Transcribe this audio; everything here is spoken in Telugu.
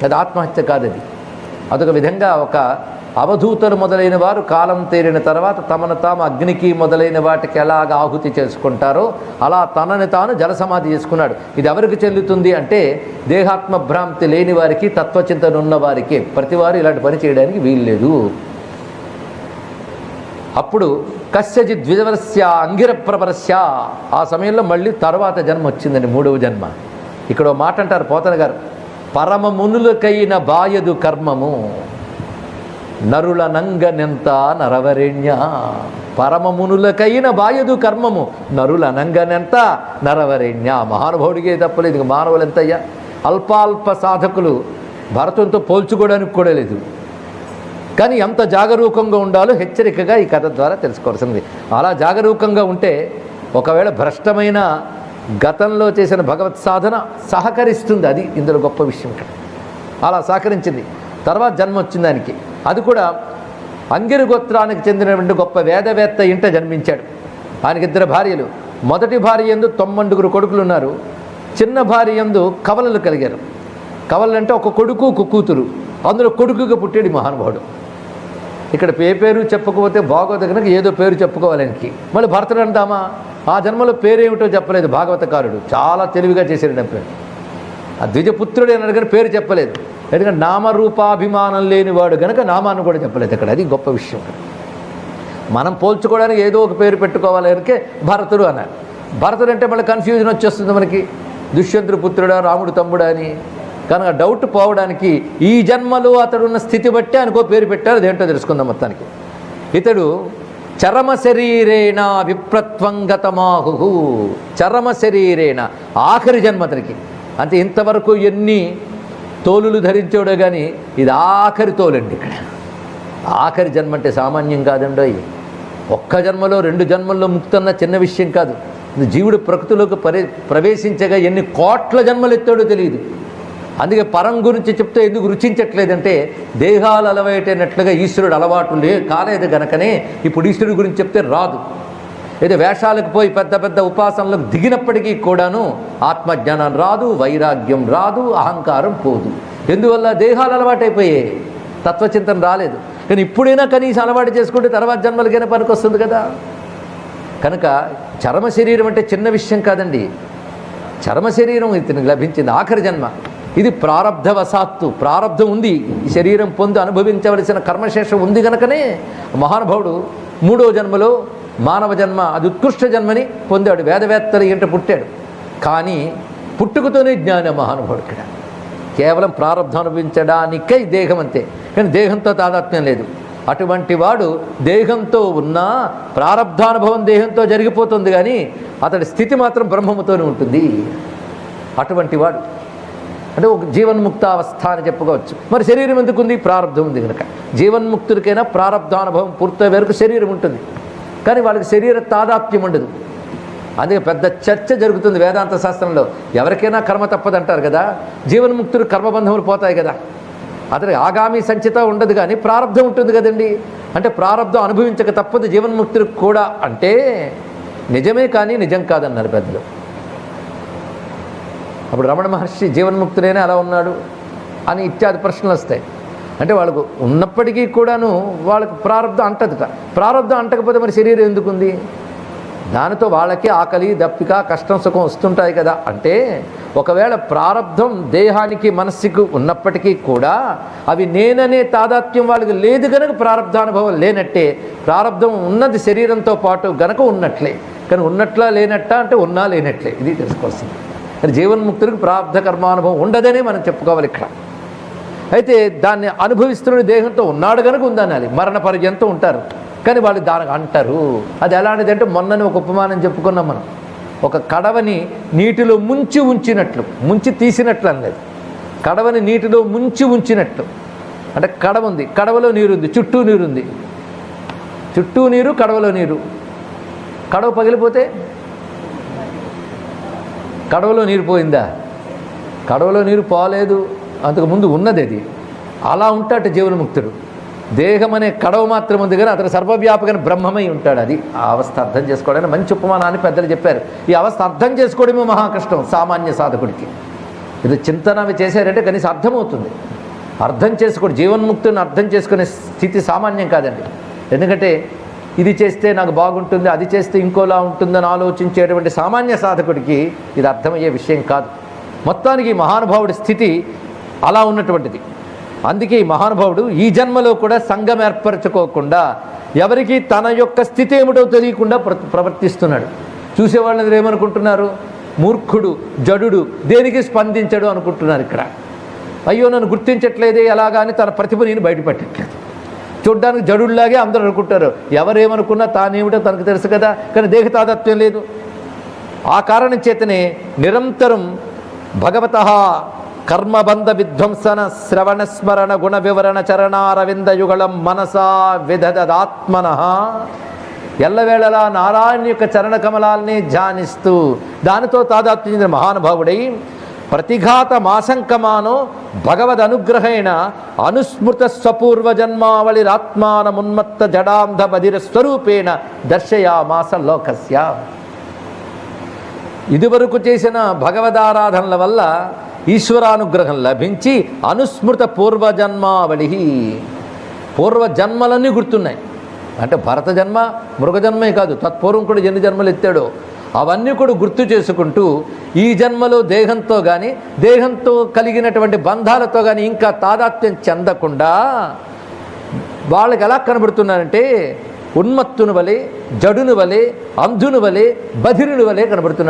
అది ఆత్మహత్య కాదు అది అదొక విధంగా ఒక అవధూతలు మొదలైన వారు కాలం తేరిన తర్వాత తమను తాము అగ్నికి మొదలైన వాటికి ఎలాగ ఆహుతి చేసుకుంటారో అలా తనని తాను జలసమాధి చేసుకున్నాడు. ఇది ఎవరికి చెల్లుతుంది అంటే దేహాత్మ భ్రాంతి లేని వారికి తత్వచింతన ఉన్న వారికి. ప్రతివారు ఇలాంటి పని చేయడానికి వీల్లేదు అప్పుడు కశ్యజి ద్విజవరస్య అంగిరప్రవరస్య ఆ సమయంలో మళ్ళీ తర్వాత జన్మ వచ్చిందండి మూడవ జన్మ. ఇక్కడ మాట అంటారు పోతన గారు. పరమ మునులకైన బాయదు కర్మము. నరుల నంగనెంత నరవరేణ్య. పరమ మునులకైన బాయదు కర్మము. నరుల నంగనెంత నరవరేణ్య. మహానుభావుడికే తప్పలేదు ఇంక మానవులు ఎంతయ్యా? అల్పాల్ప సాధకులు. భరతంతో పోల్చుకోవడానికి కూడా లేదు. కానీ ఎంత జాగరూకంగా ఉండాలో హెచ్చరికగా ఈ కథ ద్వారా తెలుసుకోవాల్సింది. అలా జాగరూకంగా ఉంటే ఒకవేళ భ్రష్టమైన గతంలో చేసిన భగవత్ సాధన సహకరిస్తుంది. అది ఇందులో గొప్ప విషయం ఇక్కడ. అలా సహకరించింది. తర్వాత జన్మ వచ్చింది దానికి. అది కూడా అంగిరి గోత్రానికి చెందినటువంటి గొప్ప వేదవేత్త ఇంట జన్మించాడు. ఆయనకి ఇద్దరు భార్యలు. మొదటి భార్య ఎందు తొమ్మండుగురు కొడుకులు ఉన్నారు. చిన్న భార్య ఎందు కవలలు కలిగారు. కవలలు అంటే ఒక కొడుకు ఒక కూతురు. అందులో కొడుకుగా పుట్టాడు మహానుభావుడు. ఇక్కడ ఏ పేరు చెప్పకపోతే బాగోదు కనుక ఏదో పేరు చెప్పుకోవాలనికి మళ్ళీ భర్తలు అంటామా? ఆ జన్మలో పేరేమిటో చెప్పలేదు భాగవతకారుడు. చాలా తెలివిగా చేశాడు ఆ ఆ ద్విజపుత్రుడు అని అడిగిన పేరు చెప్పలేదు. ఎందుకంటే నామరూపాభిమానం లేనివాడు గనక నామాన్ని కూడా చెప్పలేదు. అక్కడ అది గొప్ప విషయం. మనం పోల్చుకోవడానికి ఏదో ఒక పేరు పెట్టుకోవాలి కనుకే భరతుడు అన్నాడు భరతుడు అంటే మళ్ళీ కన్ఫ్యూజన్ వచ్చేస్తుంది మనకి. దుష్యంతుడు పుత్రుడా రాముడు తమ్ముడా అని. కనుక డౌట్ పోవడానికి ఈ జన్మలో అతడున్న స్థితి బట్టి ఆయనకో పేరు పెట్టారు. అదేంటో తెలుసుకుందాం మొత్తానికి. ఇతడు చరమ శరీరేణ విప్రత్వంగతమాహు చరమ శరీరేణ. ఆఖరి జన్మతనికి అంటే ఇంతవరకు ఎన్ని తోలులు ధరించాడో కానీ ఇది ఆఖరి తోలండి ఇక్కడ. ఆఖరి జన్మ అంటే సామాన్యం కాదండి ఒక్క జన్మలో రెండు జన్మల్లో ముక్తన్న చిన్న విషయం కాదు. జీవుడు ప్రకృతిలోకి ప్రవేశించగా ఎన్ని కోట్ల జన్మలు ఎత్తాడో తెలియదు. అందుకే పరం గురించి చెప్తే ఎందుకు రుచించట్లేదంటే దేహాలు అలవాటైనట్లుగా ఈశ్వరుడు అలవాటు లే కాలేదు గనకనే ఇప్పుడు ఈశ్వరుడి గురించి చెప్తే రాదు. ఏదో వేషాలకు పోయి పెద్ద పెద్ద ఉపాసనలకు దిగినప్పటికీ కూడాను ఆత్మజ్ఞానం రాదు వైరాగ్యం రాదు అహంకారం పోదు. ఎందువల్ల? దేహాలు అలవాటైపోయాయి. తత్వచింతన రాలేదు. కానీ ఇప్పుడైనా కనీసం అలవాటు చేసుకుంటే తర్వాత జన్మలకైనా పనికొస్తుంది కదా. కనుక చర్మ శరీరం అంటే చిన్న విషయం కాదండి. చర్మ శరీరం ఇతనికి లభించింది ఆఖరి జన్మ. ఇది ప్రారంధవశాత్తు ప్రారంధం ఉంది. ఈ శరీరం పొంది అనుభవించవలసిన కర్మశేషం ఉంది కనుకనే మహానుభావుడు మూడో జన్మలో మానవ జన్మ అది ఉత్కృష్ట జన్మని పొందాడు. వేదవేత్తల ఇంట పుట్టాడు. కానీ పుట్టుకతోనే జ్ఞాన మహానుభావుడు ఇక్కడ. కేవలం ప్రారంధం అనుభవించడానికై దేహం అంతే. కానీ దేహంతో తాదాత్మ్యం లేదు. అటువంటి వాడు దేహంతో ఉన్న ప్రారంధానుభవం దేహంతో జరిగిపోతుంది కానీ అతడి స్థితి మాత్రం బ్రహ్మముతోనే ఉంటుంది. అటువంటి వాడు. అంటే ఒక జీవన్ముక్తావస్థ అని చెప్పుకోవచ్చు. మరి శరీరం ఎందుకు ఉంది ప్రారంధం ఉంది కనుక జీవన్ముక్తుడికైనా ప్రారంధానుభవం పూర్తయ్యే వరకు శరీరం ఉంటుంది. కానీ వాళ్ళకి శరీర తాదాప్యం ఉండదు. అందుకే పెద్ద చర్చ జరుగుతుంది వేదాంత శాస్త్రంలో. ఎవరికైనా కర్మ తప్పదంటారు కదా? జీవన్ముక్తుడు కర్మబంధములు పోతాయి కదా. అతనికి ఆగామి సంచిత ఉండదు కానీ ప్రారంధం ఉంటుంది కదండి. అంటే ప్రారంధం అనుభవించక తప్పదు జీవన్ముక్తుడికి కూడా. అంటే నిజమే కానీ నిజం కాదన్నారు పెద్దలు. అప్పుడు రమణ మహర్షి జీవన్ముక్తుడైనా అలా ఉన్నాడు అని ఇత్యాది ప్రశ్నలు వస్తాయి. అంటే వాళ్ళకు ఉన్నప్పటికీ కూడాను వాళ్ళకు ప్రారంధం అంటదుట. ప్రారంధం అంటకపోతే మరి శరీరం ఎందుకుంది? దానితో వాళ్ళకి ఆకలి దప్పిక కష్టం సుఖం వస్తుంటాయి కదా. అంటే ఒకవేళ ప్రారంధం దేహానికి మనస్సుకు ఉన్నప్పటికీ కూడా అవి నేననే తాదాత్మ్యం వాళ్ళకి లేదు గనక ప్రారంధానుభవం లేనట్టే. ప్రారంధం ఉన్నది శరీరంతో పాటు గనక ఉన్నట్లే. కానీ ఉన్నట్లా లేనట్ట అంటే ఉన్నా లేనట్లే. ఇది తెలుసుకోవాల్సింది. కానీ జీవన్ముక్తుడికి ప్రాబ్ధ కర్మానుభవం ఉండదనే మనం చెప్పుకోవాలి ఇక్కడ. అయితే దాన్ని అనుభవిస్తున్న దేహంతో ఉన్నాడు కనుక ఉందనాలి. మరణ పర్యంతం ఉంటారు. కానీ వాళ్ళు దానికి అంటారు. అది ఎలాంటిది అంటే మొన్నని ఒక ఉపమానం చెప్పుకున్నాం మనం. ఒక కడవని నీటిలో ముంచి ఉంచినట్లు ముంచి తీసినట్లు అనలేదు. కడవని నీటిలో ముంచి ఉంచినట్లు. అంటే కడవ ఉంది కడవలో నీరుంది చుట్టూ నీరుంది చుట్టూ నీరు కడవలో నీరు. కడవ పగిలిపోతే కడవలో నీరు పోయిందా? కడవలో నీరు పోలేదు. అంతకు ముందు ఉన్నది అది. అలా ఉంటాడు జీవనముక్తుడు. దేహం అనే కడవ మాత్రం ఉంది కానీ అతను సర్వవ్యాపకని బ్రహ్మమై ఉంటాడు. అది ఆ అవస్థ అర్థం చేసుకోవడానికి మంచి ఉపమానాన్ని పెద్దలు చెప్పారు. ఈ అవస్థ అర్థం చేసుకోవడమే మహా కష్టం సామాన్య సాధకుడికి. ఇది చింతన అవి చేశారంటే కనీసం అర్థమవుతుంది. అర్థం చేసుకోడు జీవన్ముక్తుని అర్థం చేసుకునే స్థితి సామాన్యం కాదండి. ఎందుకంటే ఇది చేస్తే నాకు బాగుంటుంది అది చేస్తే ఇంకోలా ఉంటుందని ఆలోచించేటువంటి సామాన్య సాధకుడికి ఇది అర్థమయ్యే విషయం కాదు. మొత్తానికి మహానుభావుడి స్థితి అలా ఉన్నటువంటిది. అందుకే ఈ మహానుభావుడు ఈ జన్మలో కూడా సంఘం ఏర్పరచుకోకుండా ఎవరికి తన యొక్క స్థితి ఏమిటో తెలియకుండా ప్ర ప్రవర్తిస్తున్నాడు. చూసేవాళ్ళని ఏమనుకుంటున్నారు? మూర్ఖుడు జడుడు దేనికి స్పందించడు అనుకుంటున్నారు ఇక్కడ. అయ్యో నన్ను గుర్తించట్లేదే ఎలాగా అని తన ప్రతిభ నేను బయటపెట్టట్లేదు. చూడ్డానికి జడుల్లాగే అందరూ అనుకుంటారు. ఎవరేమనుకున్నా తానేమిటో తనకు తెలుసు కదా కానీ దేహ తాదత్వ్యం లేదు. ఆ కారణం చేతనే నిరంతరం భగవత కర్మబంధ విధ్వంసన శ్రవణ స్మరణ గుణ వివరణ చరణారవింద యుగళం మనసా విధదదాత్మన ఎల్లవేళలా నారాయణ యొక్క చరణ కమలాల్ని ధ్యానిస్తూ దానితో తాదాత్మ్యం చెందిన మహానుభావుడై ప్రతిఘాత మాసంకమానో భగవద్ అనుగ్రహేణ అనుస్మృత స్వపూర్వ జన్మావళిరాత్మానమున్మత్త జడాంధ బదిర స్వరూపేణ దర్శయామాస లోకస్య. ఇదివరకు చేసిన భగవదారాధనల వల్ల ఈశ్వరానుగ్రహం లభించి అనుస్మృత పూర్వజన్మావళి పూర్వజన్మలన్నీ గుర్తున్నాయి. అంటే భరత జన్మ మృగజన్మే కాదు తత్పూర్వం కూడా ఎన్ని జన్మలు ఎత్తాడో అవన్నీ కూడా గుర్తు చేసుకుంటూ ఈ జన్మలో దేహంతో కానీ దేహంతో కలిగినటువంటి బంధాలతో కానీ ఇంకా తాదాత్మ్యం చెందకుండా వాళ్ళకి ఎలా కనబడుతున్నారంటే ఉన్మత్తును వలె జడును వలె అంధును వలె బధిరుని వలె కనబడుతున్నారు.